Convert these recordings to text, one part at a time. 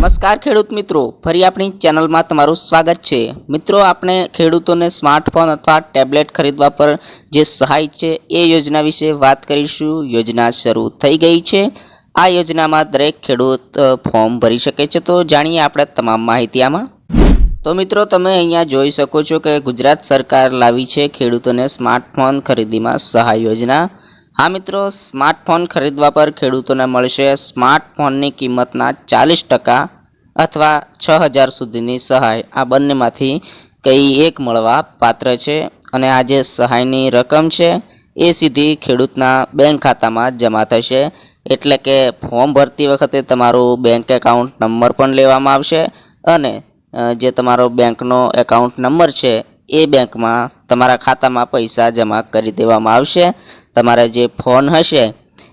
નમસ્કાર ખેડૂત મિત્રો. ફરી આપણી ચેનલમાં તમારું સ્વાગત છે. મિત્રો, આપણે ખેડૂતોને સ્માર્ટફોન અથવા ટેબ્લેટ ખરીદવા પર જે સહાય છે એ યોજના વિશે વાત કરીશું. યોજના શરૂ થઈ ગઈ છે. આ યોજનામાં દરેક ખેડૂત ફોર્મ ભરી શકે છે. તો જાણીએ આપણે તમામ માહિતી આમાં તો મિત્રો, તમે અહીંયા જોઈ શકો છો કે ગુજરાત સરકાર લાવી છે ખેડૂતોને સ્માર્ટફોન ખરીદીમાં સહાય યોજના. હા મિત્રો સ્માર્ટફોન ખરીદવા પર ખેડૂતોને મળશે સ્માર્ટફોનની કિંમતના ચાલીસ ટકા અથવા છ હજાર સુધીની સહાય. આ બંનેમાંથી કઈ એક મળવા પાત્ર છે અને આ જે સહાયની રકમ છે એ સીધી ખેડૂતના બેંક ખાતામાં જમા થશે. એટલે કે ફોર્મ ભરતી વખતે તમારું બેંક એકાઉન્ટ નંબર પણ લેવામાં આવશે અને જે તમારો બેંકનો એકાઉન્ટ નંબર છે એ બેંકમાં તમારા ખાતામાં પૈસા જમા કરી દેવામાં આવશે. તમારે જે ફોન હશે,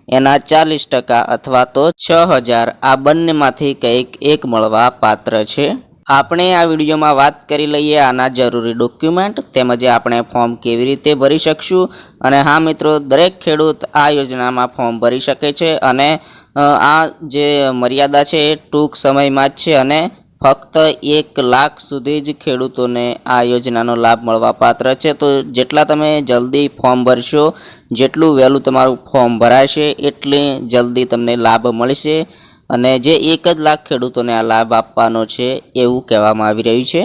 એના ચાલીસ ટકા અથવા તો છ હજાર આ બંનેમાંથી કંઈક એક મળવા પાત્ર છે. આપણે આ વિડીયોમાં વાત કરી લઈએ આના જરૂરી ડોક્યુમેન્ટ તેમજ આપણે ફોર્મ કેવી રીતે ભરી શકશું અને હા મિત્રો, દરેક ખેડૂત આ યોજનામાં ફોર્મ ભરી શકે છે અને આ જે મર્યાદા છે એ ટૂંક સમયમાં જ છે અને ફક્ત એક લાખ સુધી જ ખેડૂતોને આ યોજનાનો લાભ મળવા પાત્ર છે. તો જેટલા તમે જલ્દી ફોર્મ ભરશો, જેટલું વહેલું તમારું ફોર્મ ભરાશે, એટલી જલ્દી તમને લાભ મળશે. અને જે એક જ લાખ ખેડૂતોને આ લાભ આપવાનો છે એવું કહેવામાં આવી રહ્યું છે.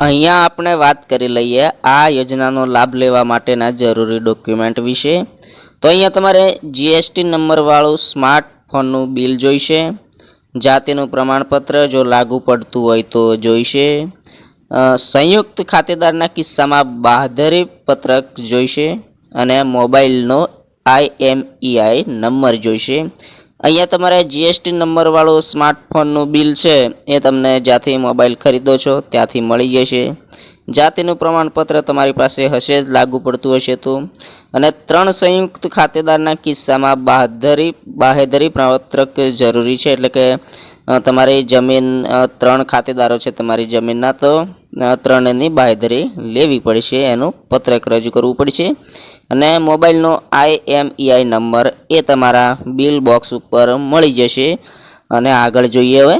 અહીંયા આપણે વાત કરી લઈએ આ યોજનાનો લાભ લેવા માટેના જરૂરી ડોક્યુમેન્ટ વિશે. તો અહીંયા તમારે જીએસટી નંબરવાળું સ્માર્ટફોનનું બિલ જોઈશે. જાતિનું પ્રમાણપત્ર જો લાગુ પડતું હોય તો જોઈશે. સંયુક્ત ખાતેદારના કિસ્સામાં બાંધરી પત્રક જોઈશે અને મોબાઈલનો આઈએમઈઆઈ નંબર જોઈશે. અહીંયા તમારે જીએસટી નંબરવાળું સ્માર્ટફોનનું બિલ છે, એ તમને જ્યાંથી મોબાઈલ ખરીદો છો ત્યાંથી મળી જશે. જાતિનું પ્રમાણપત્ર તમારી પાસે હશે જ, લાગુ પડતું હશે તો. અને ત્રણ સંયુક્ત ખાતેદારના કિસ્સામાં બાહેધરી બાહેધરી પ્રમાણપત્રક જરૂરી છે. એટલે કે તમારી જમીન ત્રણ ખાતેદારો છે તમારી જમીનના, તો ત્રણની બાહેધરી લેવી પડશે. એનું પત્રક રજૂ કરવું પડશે. અને મોબાઈલનો આઈએમઈઆઈ નંબર એ તમારા બિલ બોક્સ ઉપર મળી જશે. અને આગળ જોઈએ હવે.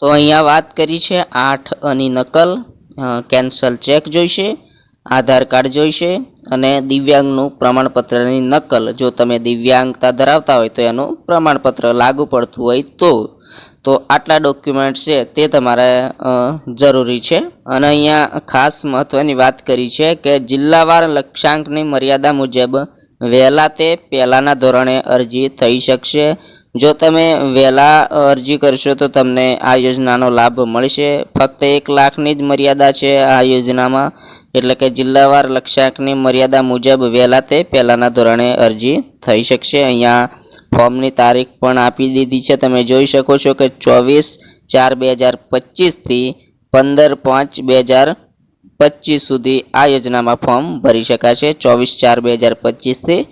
તો અહીંયા વાત કરી છે આઠ અની નકલ. કેન્સલ ચેક જોઈશે, આધાર કાર્ડ જોઈશે અને દિવ્યાંગનું પ્રમાણપત્રની નકલ. જો તમે દિવ્યાંગતા ધરાવતા હોય તો એનું પ્રમાણપત્ર લાગુ પડતું હોય તો. તો આટલા ડોક્યુમેન્ટ છે તે તમારે જરૂરી છે. અને અહીંયા ખાસ મહત્ત્વની વાત કરી છે કે જિલ્લાવાર લક્ષ્યાંકની મર્યાદા મુજબ વહેલા તે પહેલાંના ધોરણે અરજી થઈ શકશે. જો તમે વહેલા અરજી કરશો તો તમને આ યોજનાનો લાભ મળશે. ફક્ત એક લાખની જ મર્યાદા છે આ યોજનામાં. એટલે કે જિલ્લાવાર લક્ષ્યાંકની મર્યાદા મુજબ વહેલા તે પહેલાંના ધોરણે અરજી થઈ શકશે. અહીંયા ફોર્મની તારીખ પણ આપી દીધી છે. તમે જોઈ શકો છો કે ચોવીસ ચાર બે હજાર પચીસથી પંદર પાંચ બે હજાર પચીસ સુધી આ યોજનામાં ફોર્મ ભરી શકાશે. ચોવીસ ચાર બે હજાર પચીસથી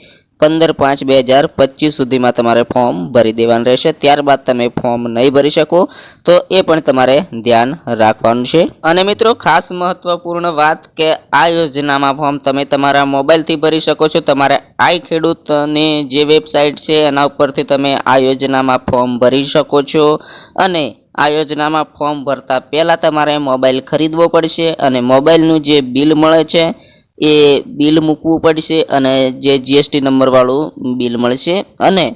પંદર પાંચ બે હજાર પચીસ સુધીમાં તમારે ફોર્મ ભરી દેવાનું રહેશે. ત્યારબાદ તમે ફોર્મ નહીં ભરી શકો, તો એ પણ તમારે ધ્યાન રાખવાનું છે. અને મિત્રો, ખાસ મહત્વપૂર્ણ વાત કે આ યોજનામાં ફોર્મ તમે તમારા મોબાઈલથી ભરી શકો છો. તમારે આઈ ખેડૂતની જે વેબસાઇટ છે, એના ઉપરથી તમે આ યોજનામાં ફોર્મ ભરી શકો છો. અને આ યોજનામાં ફોર્મ ભરતા પહેલાં તમારે મોબાઈલ ખરીદવો પડશે અને મોબાઈલનું જે બિલ મળે છે એ બિલ મૂકવું પડશે અને જે જીએસટી નંબરવાળું બિલ મળશે. અને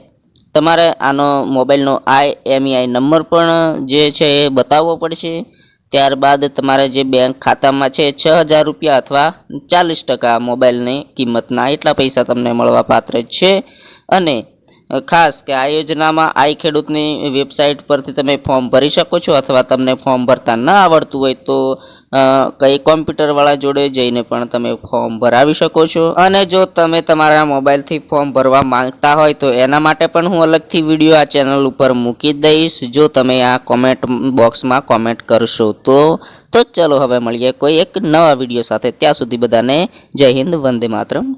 તમારે આનો મોબાઈલનો આઈ એમઈઆઈ નંબર પણ જે છે એ બતાવવો પડશે. ત્યારબાદ તમારે જે બેંક ખાતામાં છે છ હજાર રૂપિયા અથવા ચાલીસ ટકા મોબાઈલની કિંમતના એટલા પૈસા તમને મળવા પાત્ર છે. અને ખાસ કે આ યોજનામાં આઈ ખેડૂતની વેબસાઇટ પરથી તમે ફોર્મ ભરી શકો છો અથવા તમને ફોર્મ ભરતા ન આવડતું હોય તો કઈ કોમ્પ્યુટરવાળા જોડે જઈને પણ તમે ફોર્મ ભરાવી શકો છો. અને જો તમે તમારા મોબાઈલથી ફોર્મ ભરવા માંગતા હોય તો એના માટે પણ હું અલગથી વીડિયો આ ચેનલ ઉપર મૂકી દઈશ. જો તમે આ કોમેન્ટ બોક્સમાં કોમેન્ટ કરશો તો તો ચલો હવે મળીએ કોઈ એક નવા વીડિયો સાથે. ત્યાં સુધી બધાને જય હિન્દ, વંદે માતરમ.